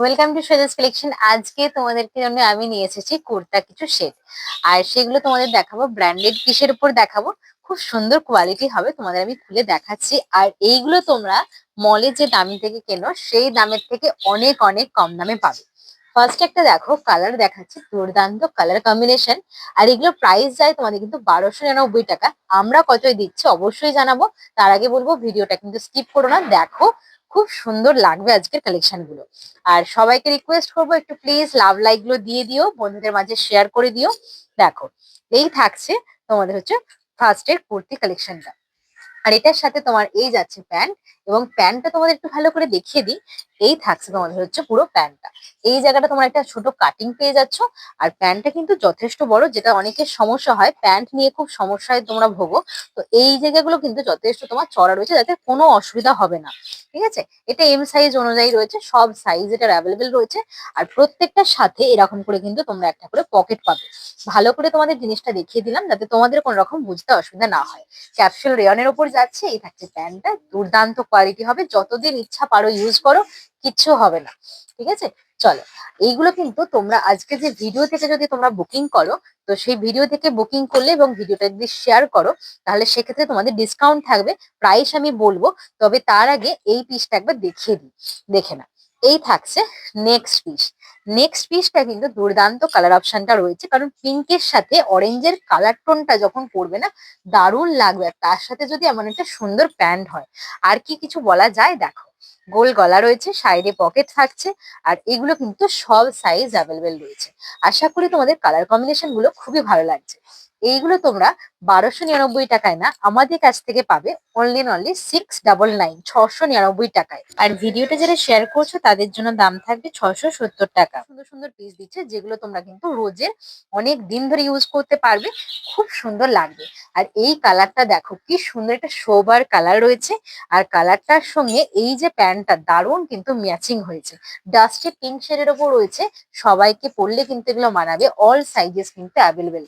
Welcome to সেজাস collection আজকে তোমাদেরকে জন্য আমি নিয়ে এসেছি কুর্তা কিছু সেট আর সেগুলো তোমাদের দেখাবো ব্র্যান্ডেড পিসের উপর দেখাবো। খুব সুন্দর কোয়ালিটি হবে, তোমাদের আমি খুলে দেখাচ্ছি। আর এইগুলো তোমরা মলে যে দামি থেকে কেনো, সেই দামের থেকে অনেক অনেক কম দামে পাবে। ফার্স্ট একটা দেখো কালার দেখাচ্ছি, দুর্দান্ত কালার কম্বিনেশন আর এগুলো প্রাইস যায় তোমাদের কিন্তু বারোশো নিরানব্বই টাকা। আমরা কতই দিচ্ছি অবশ্যই জানাব। তার আগে বলব, ভিডিওটা কিন্তু স্কিপ করো না। দেখো খুব সুন্দর লাগবে আজকের কালেকশনগুলো। আর সবাইকে রিকোয়েস্ট করব, একটু প্লিজ লাভ লাইকগুলো দিয়ে দিও, বন্ধুদের মাঝে শেয়ার করে দিও। দেখো, এই থাকছে তোমাদের হচ্ছে ফার্স্ট এর কুর্তি কালেকশনটা আর এটার সাথে তোমার এই যাচ্ছে প্যান্ট এবং প্যান্টটা তোমাদের একটু ভালো করে দেখিয়ে দিই। এই থাকছে তোমাদের হচ্ছে পুরো প্যান্টটা এই জায়গাটা তোমরা একটা ছোট কাটিং পেয়ে যাচ্ছ। আর প্যান্টটা কিন্তু যথেষ্ট বড়, যেটা অনেকের সমস্যা হয়। প্যান্ট নিয়ে খুব সমস্যায় তোমরা ভোগো। তো এই জায়গাগুলো কিন্তু যথেষ্ট তোমার চড়া রয়েছে, যাতে কোনো অসুবিধা হবে না। ঠিক আছে? এটা এম সাইজ অনুযায়ী রয়েছে, সব সাইজ এটার অ্যাভেলেবেল রয়েছে। আর প্রত্যেকটার সাথে এরকম করে কিন্তু তোমরা একটা করে পকেট পাবে। ভালো করে তোমাদের জিনিসটা দেখিয়ে দিলাম, যাতে তোমাদের কোনো রকম বুঝতে অসুবিধা না হয়। ক্যাপসুল রেয়নের ওপর যাচ্ছে, এই থাকছে প্যান্টটা দুর্দান্ত কোয়ালিটি হবে? যতদিন ইচ্ছা পারো ইউজ করো, কিচ্ছু হবে না। ঠিক আছে? চলো, এইগুলো কিন্তু তোমরা আজকে যে ভিডিও থেকে যদি তোমরা বুকিং করো, তো সেই ভিডিও থেকে বুকিং করলে এবং ভিডিওটা যদি শেয়ার করো, তাহলে সেক্ষেত্রে তোমাদের ডিসকাউন্ট থাকবে। প্রাইস আমি বলব, তবে তার আগে এই পিসটা একবার দেখিয়ে দিই। দেখে না এই থাকছে নেক্সট পিস নেক্সট পিসটা কিন্তু দুর্দান্ত কালার অপশনটা রয়েছে, কারণ পিঙ্কের সাথে অরেঞ্জের কালার টোনটা যখন পড়বে না, দারুণ লাগবে আর তার সাথে যদি এমন একটা সুন্দর প্যান্ট হয়। আর কি কিছু বলা যায়? দেখো, গোল গলা রয়েছে সাইডে পকেট থাকছে, আর এগুলো কিন্তু সব সাইজ অ্যাভেলেবেল রয়েছে। আশা করি তোমাদের কালার কম্বিনেশনগুলো খুবই ভালো লাগছে। এইগুলো তোমরা বারোশো নিরানব্বই টাকায় না আমাদের কাছ থেকে পাবে only only six double nine ছশো নিরানব্বই টাকায়। আর ভিডিওটা যারা শেয়ার করছ, তাদের জন্য দাম থাকবে ছশো সত্তর টাকা। সুন্দর সুন্দর পিস দিচ্ছে, যেগুলো তোমরা কিন্তু রোজের অনেক দিন ধরে ইউজ করতে পারবে, খুব সুন্দর লাগবে। আর এই কালারটা দেখো, কি সুন্দর একটা শোবার কালার রয়েছে। আর কালারটার সঙ্গে এই যে প্যান্টটা, দারুণ কিন্তু ম্যাচিং হয়েছে। ডাস্টে পিঙ্ক শেডের ওপর রয়েছে, সবাইকে পরলে কিন্তু এগুলো মানাবে অল সাইজেস কিন্তু অ্যাভেলেবেল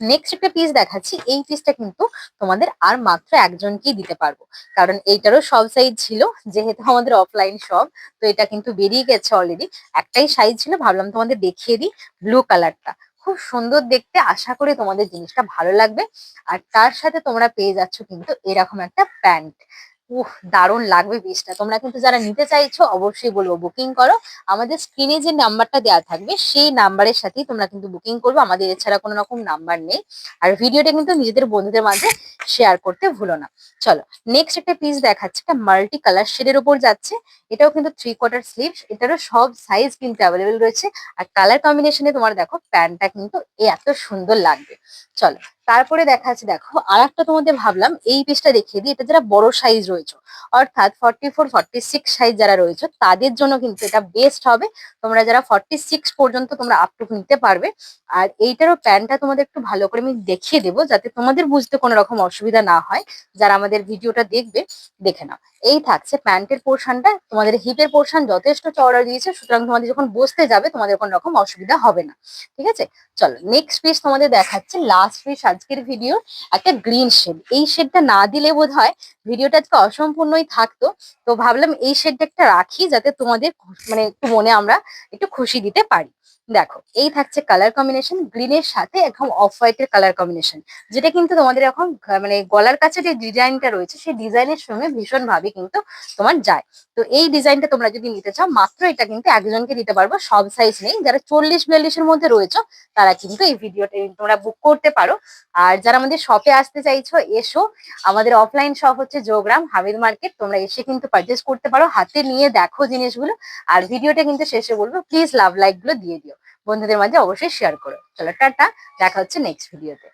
নেক্সট একটা পিস দেখাচ্ছি, এই পিসটা কিন্তু তোমাদের আর মাত্র একজনকেই দিতে পারব। কারণ এইটারও সব সাইজ ছিল, যেহেতু আমাদের অফলাইন সব তো এটা কিন্তু বেরিয়ে গেছে অলরেডি একটাই সাইজ ছিল, ভাবলাম তোমাদের দেখিয়ে দিই ব্লু কালারটা খুব সুন্দর দেখতে, আশা করি তোমাদের জিনিসটা ভালো লাগবে। আর তার সাথে তোমরা পেয়ে যাচ্ছ কিন্তু এরকম একটা প্যান্ট। উহ, দারুণ লাগবে পিসটা তোমরা কিন্তু যারা নিতে চাইছো, অবশ্যই বলব বুকিং করো। আমাদের স্ক্রিনে যে নাম্বারটা দেওয়া থাকবে, সেই নাম্বারের সাথেই তোমরা কিন্তু বুকিং করবে। আমাদের এছাড়া কোনো রকম নাম্বার নেই। আর ভিডিওটা কিন্তু নিজেদের বন্ধুদের মাঝে শেয়ার করতে ভুলো না। চলো নেক্সট একটা পিস দেখাচ্ছে। একটা মাল্টি কালার শেডের উপর যাচ্ছে। এটাও কিন্তু থ্রি কোয়ার্টার স্লিভস এটারও সব সাইজ কিন্তু অ্যাভেলেবেল রয়েছে। আর কালার কম্বিনেশনে তোমার দেখো প্যান্টটা কিন্তু এত সুন্দর লাগবে। চলো তারপরে দেখাচ্ছে দেখো আর একটা তোমাদের ভাবলাম, এই পিসটা দেখিয়ে দিই, এটা যারা বড় সাইজ রয়েছে, অর্থাৎ ফর্টি ফোর সিক্স সাইজ যারা রয়েছে, তাদের জন্য কিন্তু এটা বেস্ট হবে। তোমরা যারা ফর্টি সিক্স পর্যন্ত তোমরা আপটুকু নিতে পারবে। আর এইটারও প্যান্টটা তোমাদের একটু ভালো করে আমি দেখিয়ে দেবো, যাতে তোমাদের বুঝতে কোনো রকম অসুবিধা না হয়, যারা আমাদের ভিডিওটা দেখবে, দেখে নাও। এই থাকছে প্যান্টের পোর্শনটা, তোমাদের হিপের পোর্শন যথেষ্ট চওড়া দিয়েছে, সুতরাং তোমাদের যখন বসতে যাবে, তোমাদের কোনো রকম অসুবিধা হবে না। ঠিক আছে? চলো নেক্সট পিস তোমাদের দেখাচ্ছে লাস্ট পিস আজকের ভিডিও একটা গ্রিন শেড এই শেডটা না দিলে বোধ হয় ভিডিওটা আজকে অসম্পূর্ণই থাকতো। তো ভাবলাম এই শেডটা একটা রাখি যাতে তোমাদের মানে মনে আমরা একটু খুশি দিতে পারি। দেখো, এই থাকছে কালার কম্বিনেশন গ্রিনের সাথে একদম অফ হোয়াইটের কালার কম্বিনেশন যেটা কিন্তু তোমাদের এখন মানে গলার কাছে যে ডিজাইনটা রয়েছে, সেই ডিজাইনের সঙ্গে ভীষণ ভাবে কিন্তু তোমার যায়। তো এই ডিজাইনটা তোমরা যদি নিতে চাও, মাত্র এটা কিন্তু একজনকে দিতে পারব, সব সাইজ নেই। যারা চল্লিশ বিয়াল্লিশের মধ্যে রয়েছে, তারা কিন্তু এই ভিডিওটা তোমরা বুক করতে পারো। আর যারা আমাদের শপে আসতে চাইছো, এসো। আমাদের অফলাইন শপ হচ্ছে যোগ্রাম হামিদ মার্কেট। তোমরা এসে কিন্তু পারচেস করতে পারো। হাতে নিয়ে দেখো জিনিসগুলো। আর ভিডিওটা কিন্তু শেষে বলব প্লিজ লাভ লাইকগুলো দিয়ে দিও। বন্ধুদের মাঝে অবশ্যই শেয়ার করো। চলো, টাটা। দেখা হচ্ছে নেক্সট ভিডিওতে